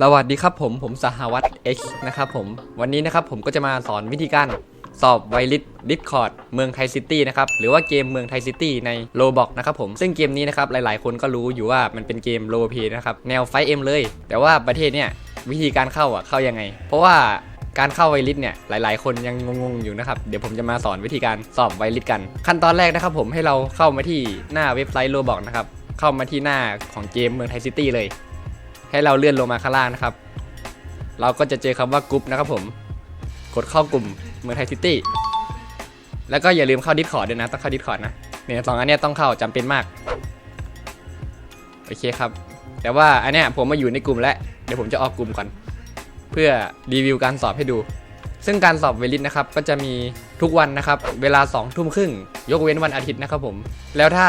สวัสดีครับผมผมสหวัต X นะครับผมวันนี้นะครับผมก็จะมาสอนวิธีการสอบไวลิสดิสคอร์ดเมืองไทยซิตี้นะครับหรือว่าเกมเมืองไทยซิตี้ในโลบอกนะครับผมซึ่งเกมนี้นะครับหลายๆ คนก็รู้อยู่ว่ามันเป็นเกมโลเพนะครับแนวไฟเอ็มเลย แต่ว่าประเทศเนี่ยวิธีการเข้าอะเข้ายังไง เพราะว่าการเข้าไวลิสเนี่ยหลายๆ คนยังงงๆอยู่นะครับ เดี๋ยวผมจะมาสอนวิธีการสอบไวลิสกัน ขั้นตอนแรกนะครับผมให้เราเข้ามาที่หน้าเว็บไซต์โลบอกนะครับเข้ามาที่หน้าของเกมเมืองไทยซิตี้เลย ให้เราเลื่อนลงมาข้างล่างนะครับ เราก็จะเจอคำว่ากรุ๊ปนะครับผม กดเข้ากลุ่มเมืองไทยซิตี้ แล้วก็อย่าลืมเข้าดิสคอร์ดด้วยนะ ต้องเข้าดิสคอร์ดนะ เนี่ยสองอันเนี้ยต้องเข้าจำเป็นมาก โอเคครับ แต่ว่าอันเนี้ยผมมาอยู่ในกลุ่มแล้ว เดี๋ยวผมจะออกกลุ่มก่อน เพื่อรีวิวการสอบให้ดู ซึ่งการสอบเวลิตนะครับ ก็จะมีทุกวันนะครับ เวลา2องทุ่มครึ่ง ยกเว้นวันอาทิตย์นะครับผม แล้วถ้า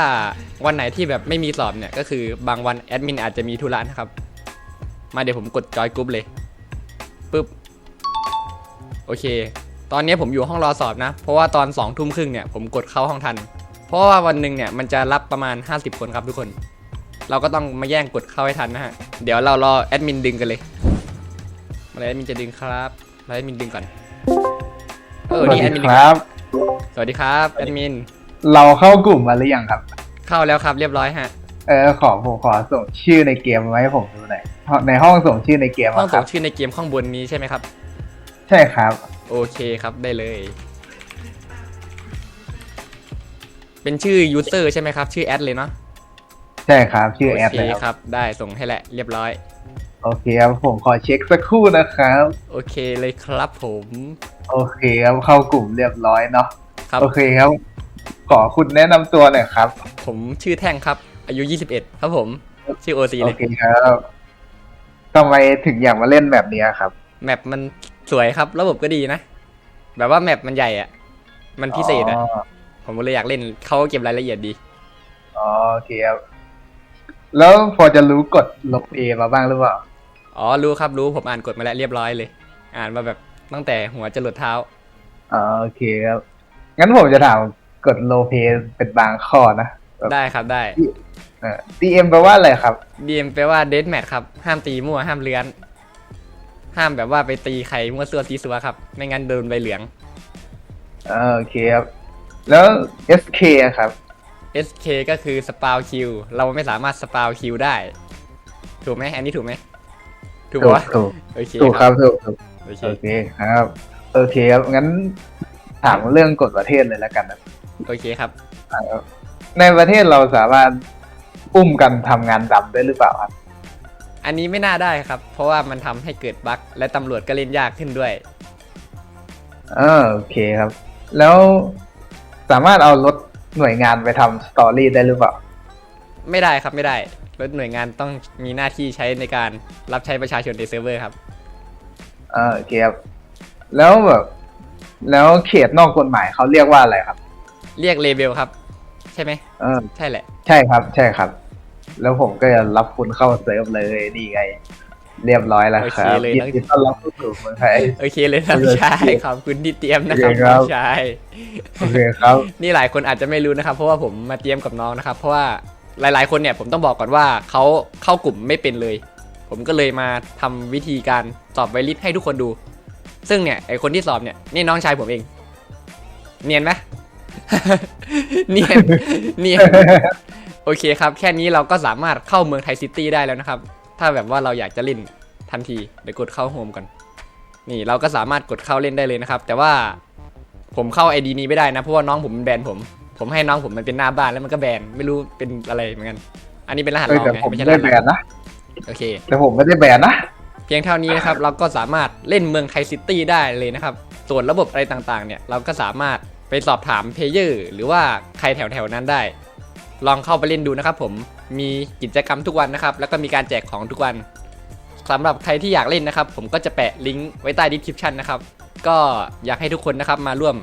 วันไหนที่แบบไม่มีสอบเนี่ย ก็คือบางวันแอดมินอาจจะมีธุระนะครับ มาเดี๋ยวผมกดจอยกรุ๊ปเลยปึ๊บโอเค ตอนนี้ผมอยู่ห้องรอสอบนะ เพราะว่าตอน2องทุ่มครึ่งเนี่ยผมกดเข้าห้องทัน เพราะว่าวันหนึ่งเนี่ยมันจะรับประมาณ 50 คนครับทุกคน เราก็ต้องมาแย่งกดเข้าให้ทันนะฮะ เดี๋ยวเรารอแอดมินดึงกันเลยมาเลยแอดมินจะดึงครับมาแอดมินดึงก่อน เออ นี่แอดมินดึงครับ สวัสดีครับแอดมิน เราเข้ากลุ่มมาหรือยังครับ เข้าแล้วครับเรียบร้อยฮะ เออขอผมขอส่งชื่อในเกมมาให้ผมดูหน่อยในห้องส่งชื่อในเกมห้องอะคส่รังบชื่อในเกมข้างบนนี้ใช่ไหมครับ ใช่ครับ โอเคครับได้เลย เป็นชื่อ user ใช่ไหมครับ ชื่อแอดเลยเนาะใช่ครับ ชื่อแอดโอเคเลยครับครับ ได้ส่งให้แหละเรียบร้อย โอเคครับผมขอเช็คสักครู่นะครับ โอเคเลยครับผมโอเคครับเข้ากลุ่มเรียบร้อยเนาะครับ โอเคครับ ขอคุณแนะนำตัวหน่อยครับ ผมชื่อแท่งครับ อายุ 21 ครับผม ชื่อ OC โอเลยเคครับทำไมถึงอยากมาเล่นแบบนี้ครับ แมปมันสวยครับ ระบบก็ดีนะ แบบว่าแมปมันใหญ่อะมันพิเศษอะอ๋อผมก็เลยอยากเล่นเขาเก็บรายละเอียดดี อ๋อโอเคครับ แล้วพอจะรู้กฎลบเอมาบ้างหรือเปล่า อ๋อ รู้ครับรู้ผมอ่านกฎมาแล้วเรียบร้อยเลย อ่านมาแบบตั้งแต่หัวจรดเท้า อ๋อโอเคครับ งั้นผมจะถามกฎโลเพเป็นบางข้อนะ ได้ครับได้เอ่อ DM แปลว่าอะไรครับ DM แปลว่า dead match ครับ ห้ามตีมั่วห้ามเลื้อน ห้ามแบบว่าไปตีใครมั่วซั่วซีซัวครับ ไม่งั้นโดนใบเหลือง อ่าโอเคครับ แล้ว SK อะครับ SK ก็คือสปาวคิวเราไม่สามารถสปาวคิวได้ ถูกไหมอันนี้ถูกไหมถูกถูกปะถูกโอเคถูกครับถูกถูกโอเคโอเคครับ โอเคครับงั้นถามเรื่องกฎประเทศเลยแล้วกันนะโอเคครับ อ่า ในประเทศเราสามารถอุ้มกันทำงานดำได้หรือเปล่าครับ อันนี้ไม่น่าได้ครับ เพราะว่ามันทำให้เกิดบั๊กและตำรวจก็เล่นยากขึ้นด้วยอ่าโอเคครับ แล้วสามารถเอารถหน่วยงานไปทำสตอรี่ได้หรือเปล่า ไม่ได้ครับไม่ได้รถหน่วยงานต้องมีหน้าที่ใช้ในการรับใช้ประชาชนในเซิร์ฟเวอร์ครับอ่าโอเคครับ แล้วแบบ แล้วเขตนอกกฎหมายเขาเรียกว่าอะไรครับ เรียกเลเบลครับ ใช่ไหมเออ ใช่แหละ ใช่ครับ ใช่ครับ แล้วผมก็จะรับคุณเข้าเซิร์ฟเลยนี่ไง เรียบร้อยแล้วครับโอเคเลยยินนะดีต้อนรับเข้าสู่เมืองไทย โอเคเลยน้องชายขอบคุณที่เตรียมนะครับโอเคครัน้บองชาย โอเคครับ นี่หลายคนอาจจะไม่รู้นะครับ เพราะว่าผมมาเตรียมกับน้องนะครับ เพราะว่าหลายๆ คนเนี่ยผมต้องบอกก่อนว่าเขาเข้ากลุ่มไม่เป็นเลย ผมก็เลยมาทำวิธีการสอบไวลิสให้ทุกคนดู ซึ่งเนี่ยไอคนที่สอบเนี่ยนี่น้องชายผมเอง เนียนไหม เนียนเนียนโอเคครับ แค่นี้เราก็สามารถเข้าเมืองไทยซิตี้ได้แล้วนะครับ ถ้าแบบว่าเราอยากจะเล่นทันทีเดี๋ยวกดเข้าโฮมก่อน นี่เราก็สามารถกดเข้าเล่นได้เลยนะครับ แต่ว่าผมเข้าไอดีนี้ไม่ได้นะ เพราะว่าน้องผมมันแบนผม ผมให้น้องผมมันเป็นหน้าบ้านแล้วมันก็แบนไม่รู้เป็นอะไรเหมือนกัน อันนี้เป็นรหัสเอ้ยรองแต่ไงผมไม่ใช่รไม่ได้หัสแบหลักนนะโอเค แต่ผมไม่ได้แบนนะ เพียงเท่านี้นะครับ เราก็สามารถเล่นเมืองไทยซิตี้ได้เลยนะครับ ส่วนระบบอะไรต่างๆ เนี่ยเราก็สามารถ ไปสอบถามเพลเยอร์หรือว่าใครแถวๆนั้นได้ ลองเข้าไปเล่นดูนะครับผมมีกิจกรรมทุกวันนะครับ แล้วก็มีการแจกของทุกวันสำหรับใครที่อยากเล่นนะครับ ผมก็จะแปะลิงก์ไว้ใต้ดีสคริปชันนะครับ ก็อยากให้ทุกคนนะครับมาร่วม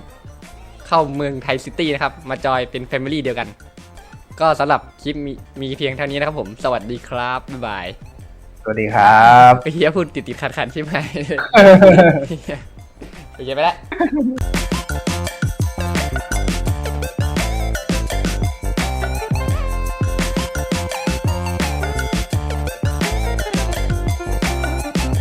เข้าเมืองไทยซิตี้นะครับ มาจอยเป็นแฟมิลี่เดียวกัน ก็สำหรับคลิปมีมีเพียงเท่านี้นะครับผม สวัสดีครับ บ๊ายบายสวัสดีครับเฮียพูดติดติดขัดขัดๆใช่ไหมโอเคไปแล้ว